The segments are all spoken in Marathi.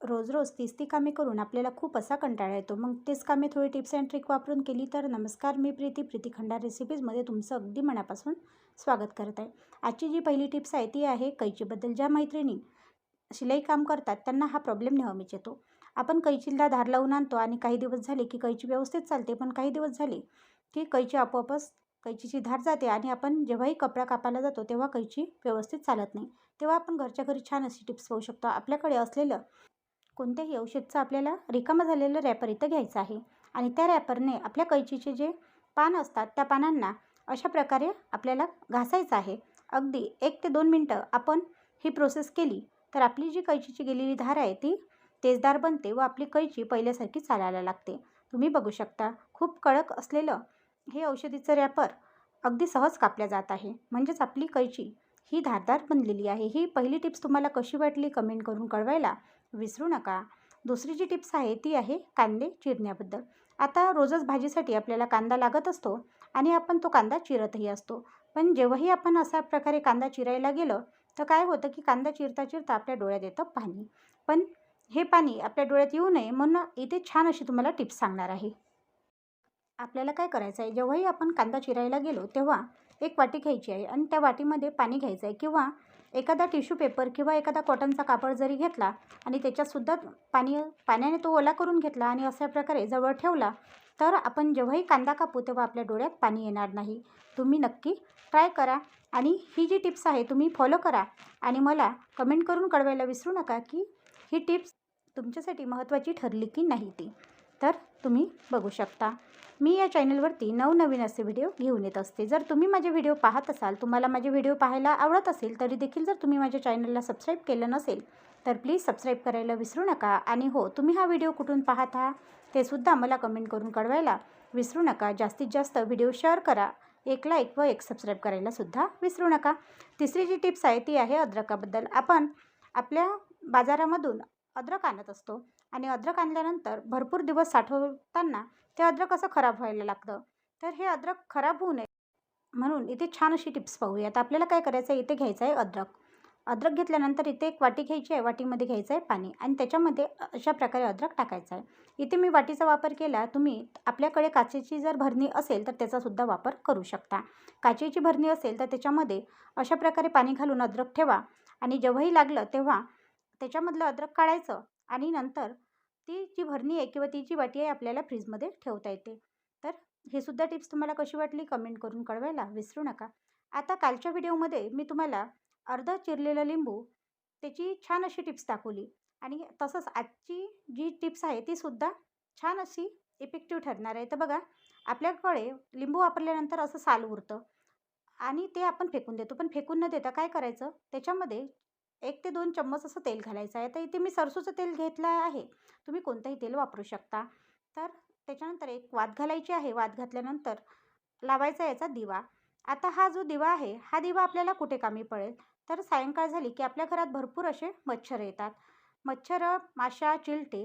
रोज रोज तीच ती कामे करून आपल्याला खूप असा कंटाळा येतो. मग तेच कामे थोडी टिप्स अँड ट्रिक वापरून केली तर नमस्कार मी प्रीती. प्रीती खंडार रेसिपीजमध्ये तुमचं अगदी मनापासून स्वागत करत आहे. आजची जी पहिली टिप्स आहे ती आहे कैचीबद्दल. ज्या मैत्रिणी शिलाई काम करतात त्यांना हा प्रॉब्लेम नेहमीच येतो. आपण कैचीला धार लावून आणतो आणि काही दिवस झाले की कैची व्यवस्थित चालते पण काही दिवस झाले की कैची आपोआपच कैचीची धार जाते आणि आपण जेव्हाही कपडा कापायला जातो तेव्हा कैची व्यवस्थित चालत नाही. तेव्हा आपण घरच्या घरी छान अशी टिप्स पाहू शकतो. आपल्याकडे असलेलं कोणत्याही औषधचं आपल्याला रिकामं झालेलं रॅपर इथं घ्यायचं आहे. आणि त्या रॅपरने आपल्या कैचीचे जे पान असतात त्या पानांना अशा प्रकारे आपल्याला घासायचं आहे. अगदी एक ते दोन मिनटं आपण ही प्रोसेस केली तर आपली जी कैचीची गेलेली धार आहे ती तेजदार बनते व आपली कैची पहिल्यासारखी चालायला लागते. तुम्ही बघू शकता खूप कडक असलेलं हे औषधीचं रॅपर अगदी सहज कापल्या जात आहे. म्हणजेच आपली कैची ही धारदार बनलेली आहे. ही पहिली टिप्स तुम्हाला कशी वाटली कमेंट करून कळवायला. विसरू नका. दुसरी जी टिप्स आहे ती आहे कांदे चिरण्याबद्दल. आता रोजच भाजीसाठी आपल्याला कांदा लागत असतो आणि आपण तो कांदा चिरतही असतो. पण जेव्हाही आपण अशा प्रकारे कांदा चिरायला गेलं तर काय होतं की कांदा चिरता चिरता आपल्या डोळ्यात येतं पाणी. पण हे पाणी आपल्या डोळ्यात येऊ नये म्हणून इथे छान अशी तुम्हाला टिप्स सांगणार आहे. आपल्याला काय करायचं आहे जेव्हाही आपण कांदा चिरायला गेलो तेव्हा एक वाटी घ्यायची आहे आणि त्या वाटीमध्ये पाणी घ्यायचं आहे किंवा एखादा टिश्यू पेपर किंवा एखादा कॉटनचा कापड जरी घेतला आणि त्याच्यातसुद्धा पाणी पाण्याने तो ओला करून घेतला आणि अशा प्रकारे जवळ ठेवला तर आपण जेव्हाही कांदा कापू तेव्हा आपल्या डोळ्यात पाणी येणार नाही. तुम्ही नक्की ट्राय करा आणि ही जी टिप्स आहे तुम्ही फॉलो करा आणि मला कमेंट करून कळवायला विसरू नका की ही टिप्स तुमच्यासाठी महत्त्वाची ठरली की नाही ती. तर तुम्ही बघू शकता. मी या चॅनलवरती नवनवीन असे व्हिडिओ घेऊन येत असते. जर तुम्ही माझे व्हिडिओ पाहत असाल तुम्हाला माझे व्हिडिओ पाहायला आवडत असेल तरी देखील जर तुम्ही माझ्या चॅनलला सबस्क्राईब केलं नसेल तर प्लीज सबस्क्राईब करायला विसरू नका. आणि हो तुम्ही हा व्हिडिओ कुठून पाहत आहात ते सुद्धा मला कमेंट करून कळवायला विसरू नका. जास्तीत जास्त व्हिडिओ शेअर करा. एक लाईक व एक सबस्क्राईब करायला सुद्धा विसरू नका. तिसरी जी टिप्स आहे ती आहे अद्रकाबद्दल. आपण आपल्या बाजारामधून अद्रक आणत असतो. आणि अद्रक आणल्यानंतर भरपूर दिवस साठवताना ते अद्रक असं खराब व्हायला लागतं. तर हे अद्रक खराब होऊ नये म्हणून इथे छान अशी टिप्स पाहूयात. आपल्याला काय करायचं आहे इथे घ्यायचं आहे अद्रक. अद्रक घेतल्यानंतर इथे एक वाटी घ्यायची आहे. वाटीमध्ये घ्यायचं आहे पाणी आणि त्याच्यामध्ये अशा प्रकारे अद्रक टाकायचं आहे इथे मी वाटीचा वापर केला. तुम्ही आपल्याकडे काचेची जर भरणी असेल तर त्याचासुद्धा वापर करू शकता. काचेची भरणी असेल तर त्याच्यामध्ये अशा प्रकारे पाणी घालून अद्रक ठेवा आणि जेव्हाही लागलं तेव्हा त्याच्यामधलं अद्रक काढायचं आणि नंतर ती जी भरणी आहे किंवा ती जी वाटी आहे आपल्याला फ्रीजमध्ये ठेवता येते. तर हे सुद्धा टिप्स तुम्हाला कशी वाटली कमेंट करून कळवायला विसरू नका. आता कालच्या व्हिडिओमध्ये मी तुम्हाला अर्धा चिरलेलं लिंबू त्याची छान अशी टिप्स दाखवली. आणि तसंच आजची जी टिप्स आहे ती सुद्धा छान अशी इफेक्टिव्ह ठरणार आहे. तर बघा आपल्याकडे लिंबू वापरल्यानंतर असं साल उरतं आणि ते आपण फेकून देतो. पण फेकून न देता काय करायचं? त्याच्यामध्ये एक ते दोन चम्मच असं तेल घालायचं आहे. तर इथे मी सरसूचं तेल घेतलं आहे. तुम्ही कोणतंही तेल वापरू शकता. तर त्याच्यानंतर एक वात घालायची आहे. वात घातल्यानंतर लावायचा याचा दिवा. आता हा जो दिवा आहे हा दिवा आपल्याला कुठे कामी पडेल? तर सायंकाळ झाली की आपल्या घरात भरपूर असे मच्छर येतात. मच्छर माशा चिलटे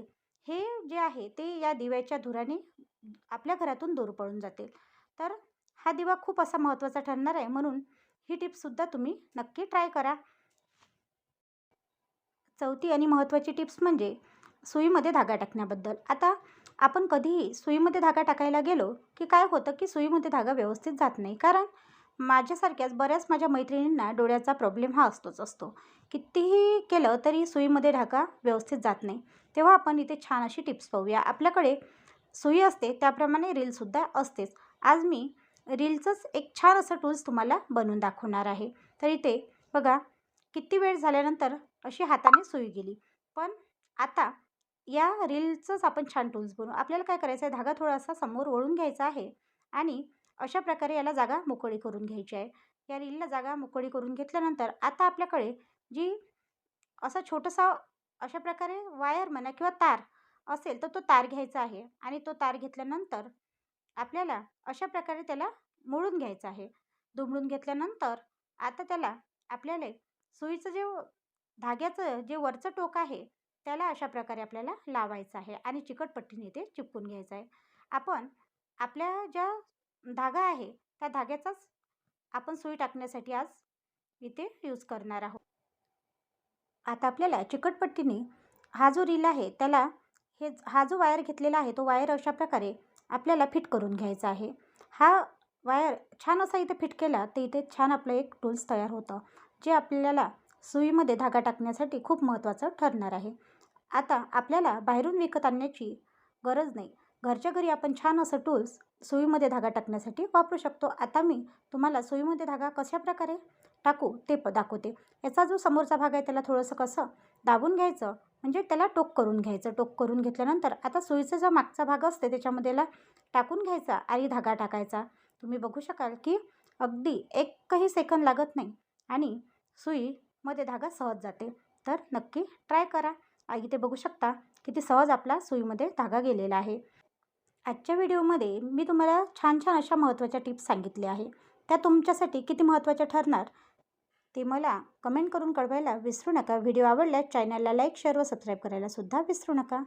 हे जे आहे ते या दिव्याच्या धुराने आपल्या घरातून दूर पळून जातील. तर हा दिवा खूप असा महत्त्वाचा ठरणार आहे. म्हणून ही टिप्ससुद्धा तुम्ही नक्की ट्राय करा. चौथी आणि महत्त्वाची टिप्स म्हणजे सुईमध्ये धागा टाकण्याबद्दल. आता आपण कधीही सुईमध्ये धागा टाकायला गेलो की काय होतं की सुईमध्ये धागा व्यवस्थित जात नाही. कारण माझ्यासारख्याच बऱ्याच माझ्या मैत्रिणींना डोळ्याचा प्रॉब्लेम हा असतोच असतो. कितीही केलं तरी सुईमध्ये धागा व्यवस्थित जात नाही. तेव्हा आपण इथे छान अशी टिप्स पाहूया. आपल्याकडे सुई असते त्याप्रमाणे रीलसुद्धा असतेच. आज मी रीलचंच एक छान असं टूल्स तुम्हाला बनवून दाखवणार आहे. तर इथे बघा किती वेळ झाल्यानंतर अशी हाताने सुई गेली पण आता या रीलचंच आपण छान टूल्स बनवू. आपल्याला काय करायचं आहे धागा थोडासा समोर वळून घ्यायचा आहे आणि अशा प्रकारे याला जागा मोकळी करून घ्यायची आहे. या रीलला जागा मोकळी करून घेतल्यानंतर आता आपल्याकडे जी असा छोटासा अशा प्रकारे वायर म्हणा किंवा तार असेल तर तो तार घ्यायचा आहे आणि तो तार घेतल्यानंतर आपल्याला अशा प्रकारे त्याला मोडून घ्यायचं आहे. दुमडून घेतल्यानंतर आता त्याला आपल्याला सुईचं जे धाग्याचं जे वरचं टोक आहे त्याला अशा प्रकारे आपल्याला लावायचं आहे आणि चिकटपट्टीने ते चिपकून घ्यायचं आहे. आपण आपल्या ज्या धागा आहे त्या धाग्याचाच आपण सुई टाकण्यासाठी आज इथे यूज करणार आहोत. आता आपल्याला चिकटपट्टीने हा जो रील आहे त्याला हे हा जो वायर घेतलेला आहे तो वायर अशा प्रकारे आपल्याला फिट करून घ्यायचा आहे. हा वायर छान असा इथे फिट केला तर इथे छान आपलं एक टूल्स तयार होतं जे आपल्याला सुईमध्ये धागा टाकण्यासाठी खूप महत्त्वाचं ठरणार आहे. आता आपल्याला बाहेरून विकत आणण्याची गरज नाही. घरच्या घरी आपण छान असं टूल्स सुईमध्ये धागा टाकण्यासाठी वापरू शकतो. आता मी तुम्हाला सुईमध्ये धागा कशा प्रकारे टाकू ते प दाखवते. याचा जो समोरचा भाग आहे त्याला थोडंसं कसं दाबून घ्यायचं म्हणजे त्याला टोक करून घ्यायचं. टोक करून घेतल्यानंतर आता सुईचा जो मागचा भाग असते त्याच्यामध्ये टाकून घ्यायचा आणि धागा टाकायचा. तुम्ही बघू शकाल की अगदी एकही सेकंद लागत नाही आणि सुई मध्ये धागा सहज जाते. तर नक्की ट्राय करा. आई इथे बघू शकता किती सहज आपला सुईमध्ये धागा गेलेला आहे. आजच्या व्हिडिओमध्ये मी तुम्हाला छान छान अशा महत्त्वाच्या टिप्स सांगितल्या आहे. त्या तुमच्यासाठी किती महत्त्वाच्या ठरणार? ते मला कमेंट करून कळवायला विसरू नका. व्हिडिओ आवडल्यास चॅनलला लाईक शेअर व सबस्क्राईब करायला सुद्धा विसरू नका.